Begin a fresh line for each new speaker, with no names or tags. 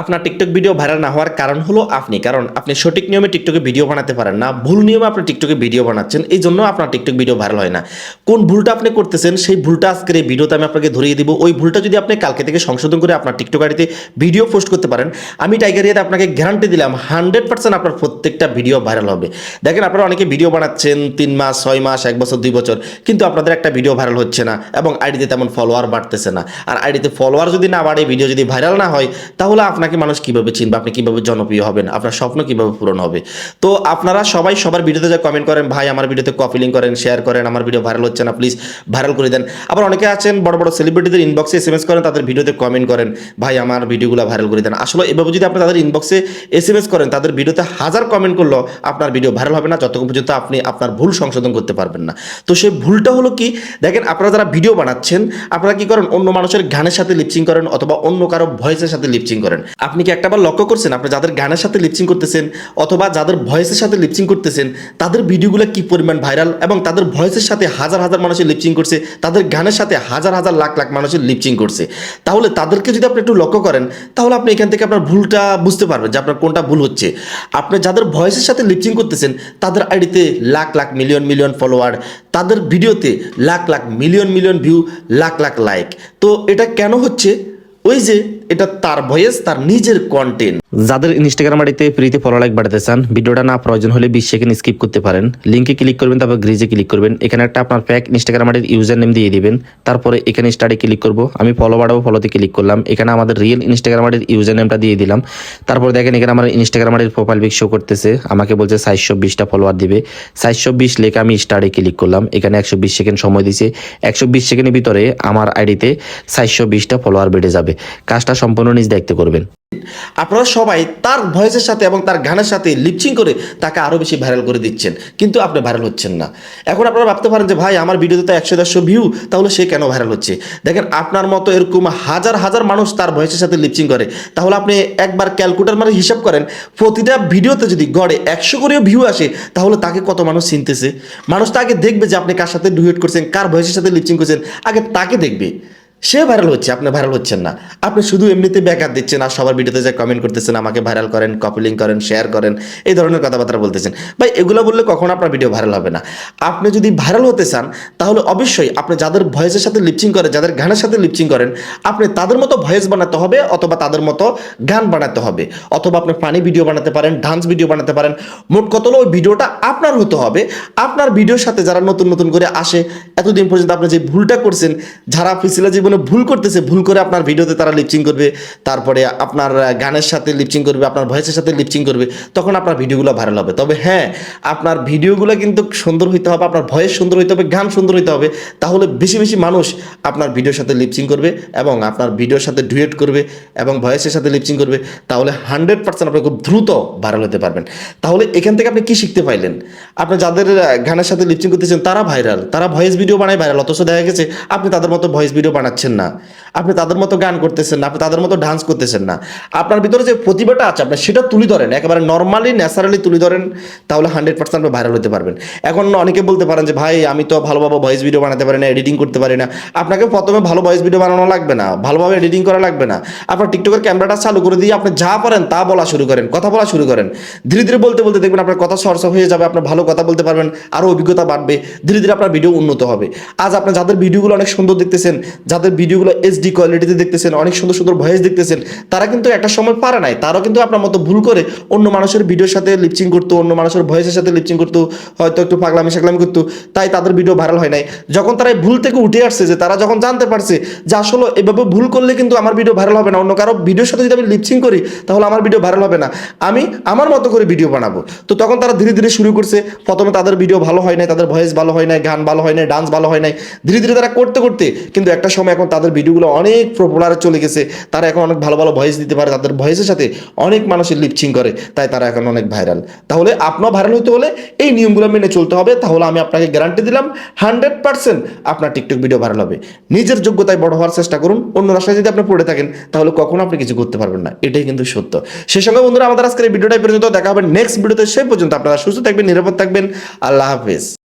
আপনার TikTok video viral না হওয়ার কারণ হলো আপনি, কারণ আপনি সঠিক নিয়মে টিকটকে ভিডিও বানাতে পারেন না, ভুল নিয়মে আপনি টিকটকে ভিডিও বানাচ্ছেন, এই জন্য আপনার টিকটক ভিডিও ভাইরাল হয় না। কোন ভুলটা আপনি করতেছেন, সেই ভুলটা আজকের এই ভিডিওতে আমি আপনাকে ধরিয়ে দিব। ওই ভুলটা যদি আপনি কালকে থেকে সংশোধন করে আপনার টিকটক আইডিতে ভিডিও পোস্ট করতে পারেন, আমি টাইগার ইয়াতে আপনাকে গ্যারান্টি দিলাম, হান্ড্রেড পার্সেন্ট আপনার প্রত্যেকটা ভিডিও ভাইরাল হবে। দেখেন আপনারা অনেকে ভিডিও বানাচ্ছেন, তিন মাস, ছয় মাস, এক বছর, দুই বছর, কিন্তু আপনাদের একটা ভিডিও ভাইরাল হচ্ছে না এবং আইডিতে তেমন ফলোয়ার বাড়তেছে না। আর আইডিতে ফলোয়ার যদি না বাড়ে, ভিডিও যদি ভাইরাল না হয়, তাহলে আপনাকে মানুষ কীভাবে চিনবে? আপনি কীভাবে জনপ্রিয় হবেন? আপনার স্বপ্ন কীভাবে পূরণ হবে? তো আপনারা সবাই সবার ভিডিওতে যা কমেন্ট করেন, ভাই আমার ভিডিওতে কপি লিঙ্ক করেন শেয়ার করেন, আমার ভিডিও ভাইরাল হচ্ছে না প্লিজ ভাইরাল করে দেন। আবার অনেকে আছেন, বড় বড় সেলিব্রিটিদের ইনবক্সে এস এম এস করেন, তাদের ভিডিওতে কমেন্ট করেন, ভাই আমার ভিডিওগুলো ভাইরাল করে দেন। আসলে এভাবে যদি আপনি তাদের ইনবক্সে এস এম এস করেন, তাদের ভিডিওতে হাজার কমেন্ট করল আপনার ভিডিও ভাইরাল হবে না, যতক্ষণ পর্যন্ত আপনি আপনার ভুল সংশোধন করতে পারবেন না। তো সেই ভুলটা হলো কি? দেখেন, আপনারা যারা ভিডিও বানাচ্ছেন, আপনারা কি করেন? অন্য মানুষের গানের সাথে লিপচিং করেন অথবা অন্য কারও ভয়েসের সাথে লিপচিং করেন। আপনি কি একটাবার লক্ষ্য করছেন? আপনি যাদের গানের সাথে লিপচিং করতেছেন অথবা যাদের ভয়েসের সাথে লিপচিং করতেছেন, তাদের ভিডিওগুলো কি পরিমাণ ভাইরাল এবং তাদের ভয়েসের সাথে হাজার হাজার মানুষের লিপচিং করছে, তাদের গানের সাথে হাজার হাজার লাখ লাখ মানুষের লিপচিং করছে? তাহলে তাদেরকে যদি আপনি একটু লক্ষ্য করেন, তাহলে আপনি এখান থেকে আপনার ভুলটা বুঝতে পারবেন যে আপনার কোনটা ভুল হচ্ছে। আপনি যাদের ভয়েসের সাথে লিপচিং করতেছেন, তাদের আইডিতে lakh lakh million million follower তাদের ভিডিওতে lakh lakh million million view lakh lakh like তো এটা কেন হচ্ছে? ওই যে এটা তার ভয়েস তার নিজের কন্টেন্ট যাদের ইনস্টাগ্রাম আইডিতে ফ্রিতে ফলো লাইক বাড়াতে চান, ভিডিওটা না প্রয়োজন হলে বিশ সেকেন্ড স্কিপ করতে পারেন। লিঙ্কে ক্লিক করবেন, তারপর গ্রিজে ক্লিক করবেন। এখানে একটা আপনার প্যাক ইনস্টাগ্রাম আইডির ইউজার নেম দিয়ে দিবেন। তারপরে এখানে স্টাডি ক্লিক করব। আমি ফলো বাড়াবো ফলোতে ক্লিক করলাম। এখানে আমাদের রিয়েল ইনস্টাগ্রাম আইডির ইউজার নেমটা দিয়ে দিলাম। তারপর দেখেন, এখানে আমার ইনস্টাগ্রাম আইডির প্রোফাইল পিক শো করতেছে। আমাকে বলছে সাতশো বিশটা ফলোয়ার দিবে। সাতশো বিশ লেখে আমি স্টাডি ক্লিক করলাম। এখানে একশো বিশ সেকেন্ড সময় দিছে। একশো বিশ সেকেন্ডের ভিতরে আমার আইডিতে সাতশো বিশটা ফলোয়ার বেড়ে যাবে। কাজটা সম্পূর্ণ নিজ দেখতে করবেন। আপনারা সবাই তার ভয়েসের সাথে এবং তার গানের সাথে লিপচিং করে তাকে আরও বেশি ভাইরাল করে দিচ্ছেন। কিন্তু আপনি ভাইরাল হচ্ছেন না। এখন আপনারা ভাবতে পারেন যে, ভাই, আমার ভিডিওতে তো একশো দেড়শো ভিউ তাহলে সে কেন ভাইরাল হচ্ছে? দেখেন, আপনার মতো এরকম হাজার হাজার মানুষ তার ভয়েসের সাথে লিপচিং করে। তাহলে আপনি একবার ক্যালকুলেটার মানে হিসাব করেন, প্রতিটা ভিডিওতে যদি গড়ে একশো করেও ভিউ আসে, তাহলে তাকে কত মানুষ চিনতেছে? মানুষ তো আগে দেখবে যে আপনি কার সাথে ডুয়েট করছেন, কার ভয়েসের সাথে লিপচিং করছেন, আগে তাকে দেখবে। সে ভাইরাল হচ্ছে, আপনি ভাইরাল হচ্ছেন না। আপনি শুধু এমনিতে ব্যাকার দিচ্ছেন আর সবার ভিডিওতে যে কমেন্ট করতেছেন, আমাকে ভাইরাল করেন কপিলিং করেন শেয়ার করেন, এই ধরনের কথাবার্তা বলতেছেন। ভাই, এগুলো বললে কখনো আপনার ভিডিও ভাইরাল হবে না। আপনি যদি ভাইরাল হতে চান, তাহলে অবশ্যই আপনি যাদের ভয়েসের সাথে লিপচিং করেন যাদের গানের সাথে লিপচিং করেন, আপনি তাদের মতো ভয়েস বানাতে হবে অথবা তাদের মতো গান বানাতে হবে। অথবা আপনি ফানি ভিডিও বানাতে পারেন ডান্স ভিডিও বানাতে পারেন। মোট কত ওই ভিডিওটা আপনার হতে হবে। আপনার ভিডিওর সাথে যারা নতুন নতুন করে আসে, এতদিন পর্যন্ত আপনি যে ভুলটা করছেন, যারা ফিসিলা জীবনে ভুল করতেছে, ভুল করে আপনার ভিডিওতে তারা লিপচিং করবে, তারপরে আপনার গানের সাথে লিপচিং করবে, আপনার ভয়েসের সাথে লিপচিং করবে, তখন আপনার ভিডিওগুলো ভাইরাল হবে। তবে হ্যাঁ আপনার ভিডিওগুলো কিন্তু সুন্দর হইতে হবে, আপনার ভয়েস সুন্দর হইতে হবে, গান সুন্দর হইতে হবে, তাহলে বেশি বেশি মানুষ আপনার ভিডিওর সাথে লিপচিং করবে এবং আপনার ভিডিওর সাথে ডুয়েট করবে এবং ভয়েসের সাথে লিপচিং করবে, তাহলে হান্ড্রেড পার্সেন্ট আপনি খুব দ্রুত ভাইরাল হতে পারবেন। তাহলে এখান থেকে আপনি কি শিখতে পাইলেন? আপনি যাদের গানের সাথে লিপচিং করতেছেন, তারা ভাইরাল তারা ভয়েস ভিডিও বানায় ভাইরাল অথচ দেখা গেছে আপনি তাদের মতো ভয়েস ভিডিও বানাচ্ছেন না। আপনি তাদের মতো গান করতেছেন না, আপনি তাদের মতো ডান্স করতেছেন না। আপনার ভিতরে যে প্রতিভাটা আছে, আপনি সেটা তুলে ধরেন, একেবারে নর্মালি ন্যাচারালি তুলে ধরেন, তাহলে হান্ড্রেড পার্সেন্ট আপনি ভাইরাল হতে পারবেন। এখন অনেকে বলতে পারেন যে, ভাই, আমি তো ভালোভাবে ভয়েস ভিডিও বানাতে পারি না এডিটিং করতে পারি না। আপনাকে প্রথমে ভালো ভয়েস ভিডিও বানানো লাগবে না, ভালোভাবে এডিটিং করা লাগবে না। আপনার টিকটকের ক্যামেরাটা চালু করে দিয়ে আপনি যা পারেন তা বলা শুরু করেন, কথা বলা শুরু করেন। ধীরে ধীরে বলতে বলতে দেখবেন আপনার কথা সরস হয়ে যাবে, আপনার ভালো কথা বলতে পারবেন আরও অভিজ্ঞতা বাড়বে, ধীরে ধীরে আপনার ভিডিও উন্নত হবে। আজ আপনি যাদের ভিডিওগুলো অনেক সুন্দর দেখতেছেন, যাদের ভিডিওগুলো এইচডি কোয়ালিটিতে দেখতেছেন, অনেক সুন্দর সুন্দর ভয়েস দেখতেছেন, তারা কিন্তু একটা সময় পারে নাই। তারাও কিন্তু আপনার মতো ভুল করে অন্য মানুষের ভিডিওর সাথে লিপচিং করতো, অন্য মানুষের ভয়েসের সাথে লিপচিং করতো, হয়তো একটু পাগলামি সাগলামি করতো, তাই তাদের ভিডিও ভাইরাল হয় নাই। যখন তারা ভুল থেকে উঠে আসছে, যে তারা যখন জানতে পারছে যে আসলে এভাবে ভুল করলে কিন্তু আমার ভিডিও ভাইরাল হবে না, অন্য কারও ভিডিওর সাথে যদি আমি লিপচিং করি, তাহলে আমার ভিডিও ভাইরাল হবে না। আমি আমার মতো করে ভিডিও বানাবো। তো তখন তারা ধীরে ধীরে শুরু করছে, প্রথমে তাদের ভিডিও ভালো হয় নাই, তাদের ভয়েস ভালো হয় নাই, গান ভালো হয় নাই ডান্স ভালো হয় নাই। ধীরে ধীরে তারা করতে করতে কিন্তু একটা সময় এখন তাদের ভিডিওগুলো অনেক পপুলারে চলে গেছে। তারা এখন অনেক ভালো ভালো ভয়েস দিতে পারে, তাদের ভয়েসের সাথে অনেক মানুষের লিপচিং করে, তাই তারা এখন অনেক ভাইরাল তাহলে আপনার ভাইরাল হতে হলে এই নিয়মগুলো মেনে চলতে হবে, তাহলে আমি আপনাকে গ্যারান্টি দিলাম হান্ড্রেড পার্সেন্ট আপনার টিকটক ভিডিও ভাইরাল হবে। নিজের যোগ্যতায় বড় হওয়ার চেষ্টা করুন, অন্য রাস্তায় যদি আপনি পড়ে থাকেন, তাহলে কখনো আপনি কিছু করতে পারবেন না। এটাই কিন্তু সত্য। সেই সঙ্গে বন্ধুরা, আমাদের আজকের এই ভিডিওটাই পর্যন্ত, দেখা হবে নেক্সট ভিডিওতে সেই পর্যন্ত আপনারা সুস্থ থাকবেন, নিরাপদ থাকবেন। আল্লাহ হাফেজ।